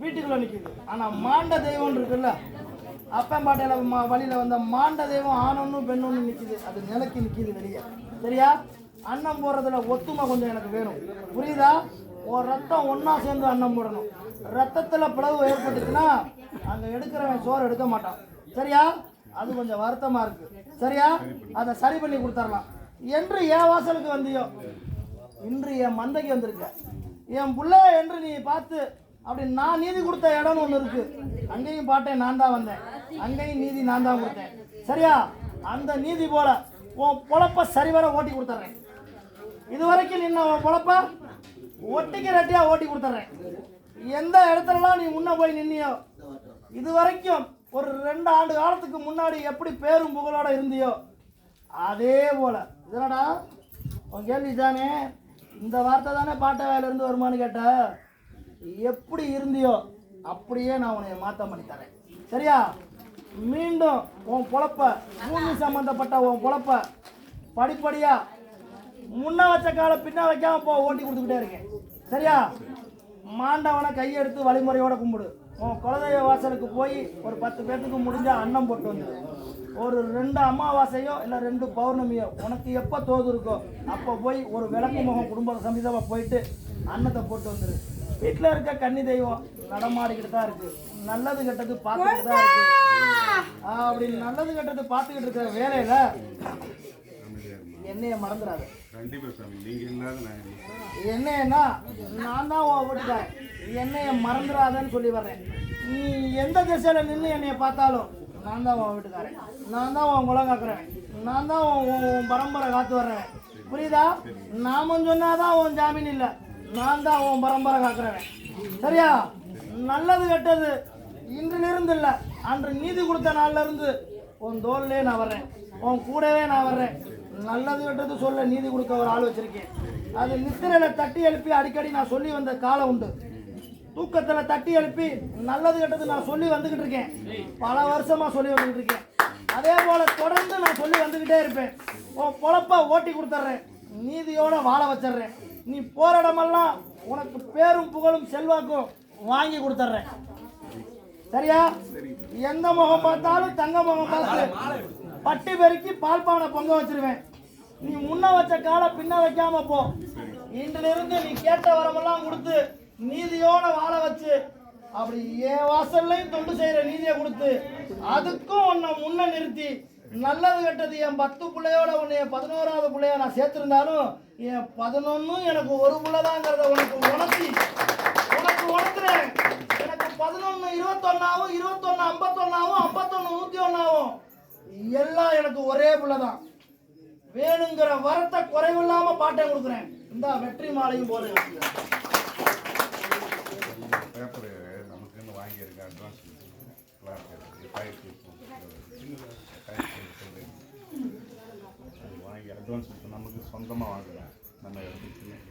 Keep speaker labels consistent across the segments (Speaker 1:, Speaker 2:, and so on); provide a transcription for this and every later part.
Speaker 1: வீட்டுக்குள்ள நிற்கிது ஆனால் மாண்ட தெய்வம் இருக்குல்ல? அப்பம்பாட்டையில மா வழியில் வந்த மாண்ட தெய்வம் ஆணொன்னும் பெண்ணொன்னு நிற்கிது அது நிலைக்கு நிற்கிது வெளியே. சரியா? அன்னம் போடுறதுல ஒத்துமை கொஞ்சம் எனக்கு வேணும். புரியுதா? ஒரு ரத்தம் ஒன்றா சேர்ந்து அன்னம் போடணும். ரத்தத்தில் பிளவு ஏற்பட்டுச்சுன்னா அங்கே எடுக்கிறவன் சோறு எடுக்க மாட்டான். சரியா? அது கொஞ்சம் வருத்தமாக இருக்கு. சரியா? அதை சரி பண்ணி கொடுத்துடலாம். என்று என் வாசலுக்கு வந்தியோ? இன்று என் மந்தைக்கு வந்திருக்க. என் பிள்ளை என்று நீ பார்த்து அப்படி நான் நீதி கொடுத்த இடம்னு ஒன்று இருக்கு. அங்கேயும் பாட்டேன் நான் தான் வந்தேன். அங்கேயும் நீதி நான் தான் கொடுத்தேன். சரியா? அந்த நீதி போல உன் பொழப்ப சரிவர ஓட்டி கொடுத்துட்றேன் இது வரைக்கும் நின்ன உன் பொழப்ப ஒட்டிக்கு ரெட்டியாக ஓட்டி கொடுத்துட்றேன் எந்த இடத்துலலாம் நீ முன்ன போய் நின்னியோ இது வரைக்கும் ஒரு ரெண்டு ஆண்டு காலத்துக்கு முன்னாடி எப்படி பேரும் புகழோட இருந்தியோ அதே போல. இதனடா உன் கேள்வி தானே இந்த வார்த்தை தானே பாட்ட வேலையிலேருந்து வருமானு கேட்ட? எப்படி இருந்தியோ அப்படியே நான் உன்னை மாற்ற பண்ணி தரேன். சரியா? மீண்டும் உன் பொழப்ப பூமி சம்மந்தப்பட்ட உன் பொழப்ப படிப்படியா முன்ன வச்ச கால பின்ன வைக்காம போ ஓட்டி கொடுத்துக்கிட்டே இருக்கேன். சரியா? மாண்டவனை கையெடுத்து வழிமுறையோட கும்பிடு. உன் குலதெய்வ வாசலுக்கு போய் ஒரு பத்து பேர்த்துக்கு முடிஞ்சா அன்னம் போட்டு வந்துடு ஒரு ரெண்டு அமாவாசையோ இல்லை ரெண்டு பௌர்ணமியோ உனக்கு எப்போ தோது இருக்கோ அப்போ போய் ஒரு விளக்கு முகம் குடும்ப சமீதமாக போயிட்டு அன்னத்தை போட்டு வந்துடு வீட்டில் இருக்க கன்னி தெய்வம் நடமாடிக்கிட்டு தான் இருக்கு. நல்லது கெட்டது பார்த்துக்கிட்டு தான் இருக்கு. ஆ, அப்படி நல்லது கெட்டது பார்த்துக்கிட்டு இருக்கிற வேலையில என்னைய மறந்துடாது.
Speaker 2: கண்டிப்பா சாமி நீங்க இல்லாத நான் இல்லை.
Speaker 1: என்னன்னா நான் தான் உன் வீட்டுக்காரன். என்னைய மறந்துடாதன்னு சொல்லி வர்றேன். நீ எந்த திசையில நின்று என்னைய பார்த்தாலும் நான் தான் உன் வீட்டுக்காரன். நான் தான் உன் குலம் காக்குறேன் நான் தான் உன் பரம்பரை காத்து வர்றேன் புரியுதா? நாம சொன்னாதான் உன் ஜாமீன் இல்லை. நான் தான் உன் பரம்பரை காக்குறவன். சரியா? நல்லது கெட்டது இன்றிலிருந்து இல்லை அன்று நீதி கொடுத்த நாள்ல இருந்து உன் தோல்லே நான் வர்றேன். உன் கூடவே நான் வர்றேன். நல்லது கெட்டது சொல்ல நீதி கொடுக்க ஒரு ஆள் வச்சிருக்கேன். அது நித்திரையில் தட்டி எழுப்பி அடிக்கடி நான் சொல்லி வந்த காலம் உண்டு. தூக்கத்தில் தட்டி எழுப்பி நல்லது கெட்டது நான் சொல்லி வந்துக்கிட்டு இருக்கேன். பல வருஷமாக சொல்லி வந்துக்கிட்டு இருக்கேன். அதே போல் தொடர்ந்து நான் சொல்லி வந்துக்கிட்டே இருப்பேன். உன் பொழப்பை ஓட்டி கொடுத்துட்றேன். நீதியோடு வாழ வச்சிடுறேன். நீ போற இடமெல்லாம் உனக்கு பேரும் புகழும் செல்வாக்கும் வாங்கி கொடுத்துட்றேன். சரியா? எந்த முகம் பார்த்தாலும் தங்க முகம் பார்த்து பட்டி பெருக்கி பால் பானை பொங்க வச்சிருவேன். நீ முன்ன வச்ச காலை பின்ன வைக்காம போ. இன்றிலிருந்து நீ கேட்ட வரமெல்லாம் கொடுத்து நீதியோட வாழ வச்சு அப்படி என் வாசல்லையும் தொண்டு செய்யற நீதியை கொடுத்து அதுக்கும் உன்னை முன்ன நிறுத்தி நல்லது கெட்டது. என் பத்து பிள்ளையோட உன்னைய பதினோராவது பிள்ளைய நான் சேர்த்திருந்தாலும் என் பதினொன்னும் எனக்கு ஒரு பிள்ளைதாங்கிறத உனக்கு உணர்த்தி உனக்கு உணர்த்துறேன். எனக்கு பதினொன்று இருபத்தொன்னாவும் இருபத்தொன்னு ஐம்பத்தொன்னாவும் ஐம்பத்தொன்னு நூற்றி ஒன்றாவும் எல்லாம் எனக்கு ஒரே பிள்ளைதான். வேணுங்கிற வரத்தை குறைவில்லாம பாட்டை கொடுக்குறேன். இந்த வெற்றி மாலையும் போறேன்
Speaker 2: பேப்பர் நமக்கு வாங்கியிருக்கேன் அட்வான்ஸ் வாங்கி அட்வான்ஸ் நமக்கு சொந்தமாக வாங்குறேன் நம்ம எடுத்துக்கணும்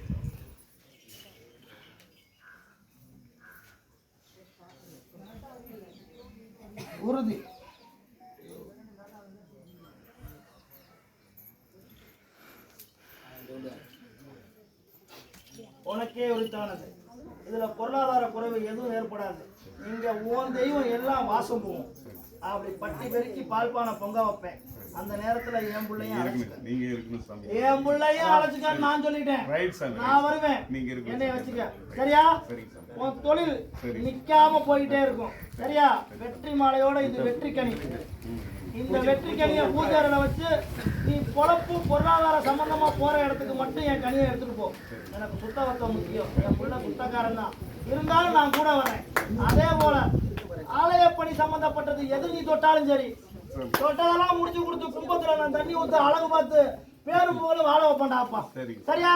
Speaker 1: உறுதி. உனக்கே உரித்தானது. இதுல பொருளாதார குறைவு எதுவும் ஏற்படாது. இங்க உன் தெய்வம் எல்லாம் வாசம் போகும். அப்படி பட்டி பெருக்கி பால்பானை பொங்க வைப்பேன். அந்த நேரத்துல என் பிள்ளையும்
Speaker 2: நீங்க இருக்கணும்
Speaker 1: என் பிள்ளையும் அழைச்சிக்கன்னு நான் சொல்லிட்டேன். நான் வருவேன்.
Speaker 2: நீங்க
Speaker 1: என்னைய வச்சுக்க. சரியா? உன் தொழில். நிக்காம போயிட்டே இருக்கும். சரியா? வெற்றி மாலையோட இது வெற்றி கனி. இந்த வெற்றி கனியை பூஜாரில வச்சு நீ பொழப்பு பொருளாதார சம்பந்தமா போற இடத்துக்கு மட்டும் என் கனியை எடுத்துட்டு போ. எனக்கு சுத்தவத்தம் முக்கியம். என் புள்ள சுத்தக்காரன் தான். இருந்தாலும் நான் கூட வரேன். அதே போல ஆலய பணி சம்பந்தப்பட்டது எது நீ தொட்டாலும் சரி. தொட்டதெல்லாம் முடிச்சு கொடுத்து கும்பத்துல நான் தண்ணி ஊத்து அழகு பார்த்து பேரும் புகழும் வாழ
Speaker 2: சரிங்க.
Speaker 1: சரியா?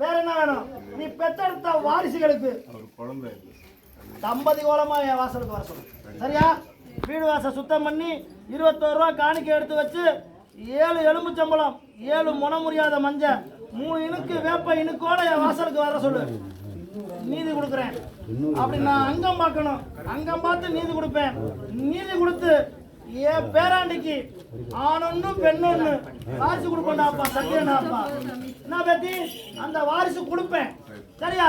Speaker 1: வேற என்ன வேணும்? நீ பெத்தெடுத்த வாரிசுகளுக்கு. தம்பதி கோலமா என் வாசலுக்கு வர சொல்லு. சரியா? வீடு வாசல் சுத்தம் பண்ணி இருபத்தோரு ரூபா காணிக்கை எடுத்து வச்சு ஏழு எலும்புச்சம்பளம் ஏழு முனை முடியாத மஞ்சள் மூணு இனுக்கு வேப்ப இனுக்கோட என் வாசலுக்கு வர சொல்லு. நீதி கொடுக்குறேன். அப்படி நான் அங்கம் பார்க்கணும். அங்கம் பார்த்து நீதி கொடுப்பேன். நீதி கொடுத்து என் பேராண்டிக்கு ஆணொன்னு பெண்ணொன்னு வாரிசு கொடுப்பேன்டாப்பா சத்தியனாப்பா என்ன பேத்தி? அந்த வாரிசு கொடுப்பேன். சரியா?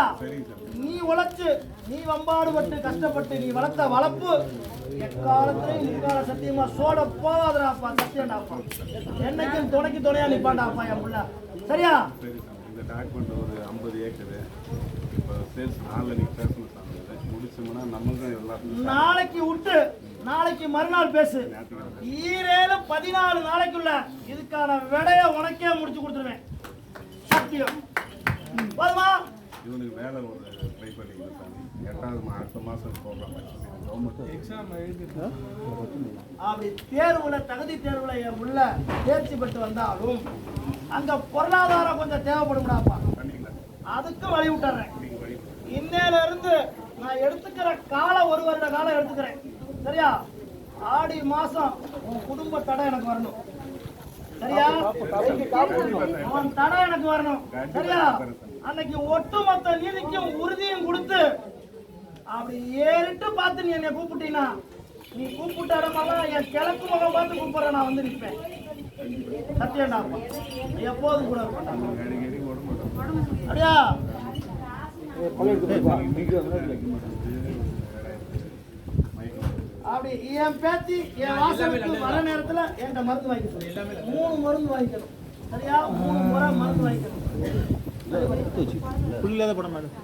Speaker 1: நீ உழைச்சு நீ வம்பாடுபட்டு கஷ்டப்பட்டு நீ வளர்த்த வளர்ப்பு எக்காலத்திலையும் முக்கால சத்தியமா சோட போகாதடாப்பா சத்தியம்டாப்பா என்னைக்கும் துணைக்கு துணையா நிப்பாண்டாப்பா என் புள்ள. சரியா?
Speaker 2: இந்த டாக்குமெண்ட் ஒரு ஐம்பது ஏக்கரு. சேல்ஸ் நாளைக்கு பேசணும் சாமி. முடிச்சோம்னா எல்லாருக்கும்
Speaker 1: நாளைக்கு விட்டு நாளைக்கு மறுநாள் பேசு. ஈரேழு பதினாலு நாளைக்குள்ள இதுக்கான விடைய உனக்கே முடிச்சு கொடுத்துருவேன். சத்தியம். போதுமா?
Speaker 2: இவனுக்கு வேலை ஒரு ட்ரை பண்ணிக்கலாம் சாமி எட்டாவது அடுத்த மாதம் போகலாம்
Speaker 1: அப்படி தேர்வுல தகுதி தேர்வுல என் உள்ள தேர்ச்சி பெற்று வந்தாலும் அங்க பொருளாதாரம் கொஞ்சம் தேவைப்படும்டாப்பா.
Speaker 2: பண்ணிக்கலாம்.
Speaker 1: அதுக்கு வழி விட்டுறேன். இன்னையில இருந்து நான் எடுத்துக்கிற காலம் ஒரு வருட காலம் எடுத்துக்கிறேன். சரியா? ஆடி மாசம் உன் குடும்ப தடை எனக்கு வரணும். சரியா? உன் தடை எனக்கு வரணும். சரியா? அன்னைக்கு ஒட்டுமொத்த நீதிக்கும் உறுதியும் கொடுத்து அப்படி ஏறிட்டு பார்த்து நீ என்னை கூப்பிட்டீங்கன்னா நீ கூப்பிட்ட இடமெல்லாம் என் கிழக்கு முகம் பார்த்து கூப்பிடுற நான் வந்து நிற்பேன். சத்தியம்டா எப்போதும் கூட இருப்பேன். அப்படியா அப்படி என் பேத்தி என் வாசலுக்கு வர நேரத்துல என்கிட்ட மருந்து வாங்கி சொல்லு மூணு மருந்து வாங்கிக்கணும் சரியா? மூணு முறை மருந்து வாங்கிக்கணும்
Speaker 3: புள்ளில்லாத படம் மேடம்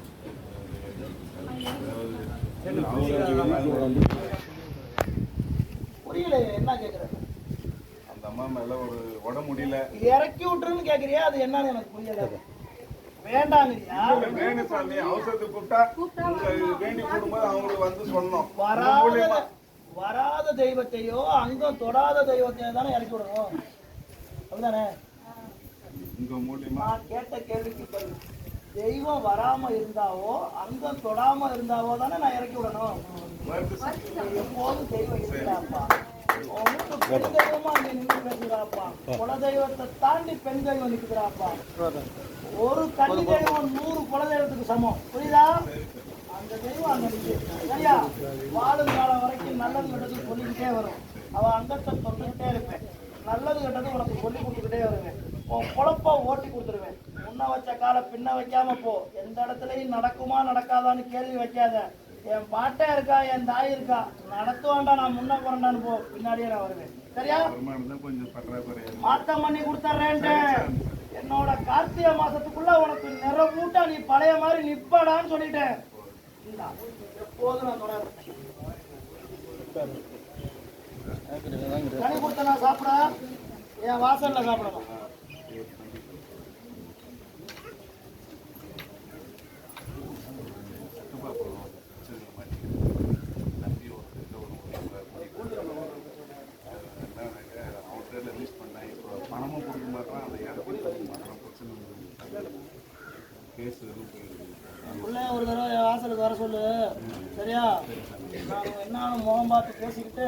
Speaker 1: புரியல என்ன கேக்குற?
Speaker 2: அந்த அம்மா மேல ஒரு உடம்பு முடியல.
Speaker 1: இறக்கி விட்டுருன்னு கேக்குறியா? அது என்னன்னு எனக்கு புரியல. வேண்டாங்கறியா
Speaker 2: வேணு சாமி அவசரத்துக்கு கூப்பிட்டா வேண்டி கூடும்போது அவங்களுக்கு வந்து சொன்னோம்.
Speaker 1: வராத வராத தெய்வத்தையோ அங்கம் தொடாத தெய்வத்தையோ தானே இறக்கி விடணும். அப்படிதானே?
Speaker 2: உங்க மூலியமா.
Speaker 1: கேட்ட கேள்விக்கு பதில். தெய்வம் வராம இருந்தாவோ அங்கம் தொடாம இருந்தாவோ தானே நான் இறக்கி விடணும். எப்போதும் தெய்வம் உனக்கு பெண் தெய்வமா இங்க நின்று பேசுகிறாப்பா தாண்டி பெண் தெய்வம் நிற்கிறாப்பா ஒரு கன்னி தெய்வம் நூறு குல தெய்வத்துக்கு சமம் புரியுதா அந்த தெய்வம் அங்க நிற்குது சரியா வாழும் காலம் வரைக்கும் நல்லது கெட்டது சொல்லிக்கிட்டே வரும் அவ அங்கத்தை தொட்டுக்கிட்டே இருப்பேன் நல்லது கெட்டது உனக்கு சொல்லி கொடுத்துக்கிட்டே வருவேன் உன் குழப்ப ஓட்டி கொடுத்துருவேன் முன்ன வச்ச காலை பின்ன வைக்காம போ. எந்த இடத்துலயும் நடக்குமா நடக்காதான்னு கேள்வி வைக்காத. என் பாட்டே இருக்கா என் தாய் இருக்கா? நடத்துவான்டா நான் முன்ன போறேன்டான்னு போ. பின்னாடியே நான் வருவேன். சரியா? மாத்தம் பண்ணி கொடுத்துட்றேன்ட்டு என்னோட கார்த்திகை மாசத்துக்குள்ள உனக்கு நிறவூட்டா நீ பழைய மாதிரி நிப்படான்னு சொல்லிட்டேன். எப்போதும் நான் கொடுத்த நான் சாப்பிட என் வாசல்ல சாப்பிடணும்
Speaker 2: பணமும் கொடுக்க மாட்டான் அந்த இடத்துல கொடுக்க மாட்டான் பிரச்சனை வந்து கேஸ் எதுவும் போயிருக்கு
Speaker 1: உள்ளே ஒரு தடவை என் வாசலுக்கு வர சொல்லு. சரியா? நான் என்னன்னு முகம் பார்த்து பேசிக்கிட்டு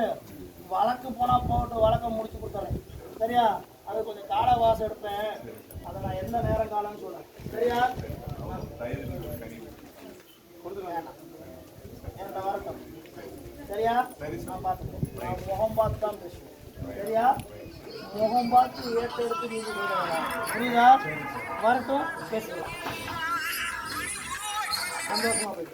Speaker 1: வழக்கு போனால் போகட்டும் வழக்கை முடிச்சு கொடுத்துறேன். சரியா? அது கொஞ்சம் கால வாசம் எடுப்பேன். அதை நான் எந்த நேரம் காலம்னு சொல்கிறேன் சரியா?
Speaker 2: தயிர்
Speaker 1: என்கிட்ட வரட்டும் சரியா? நான் பார்த்துக்கிறேன். நான் முகம் பார்த்து தான் பேசுவேன். சரியா? முகம் பார்த்து ஏற்ற எடுத்து நீதி புரியுதா? வரட்டும் பேசிக்கலாம். சந்தோஷமா போயிட்டு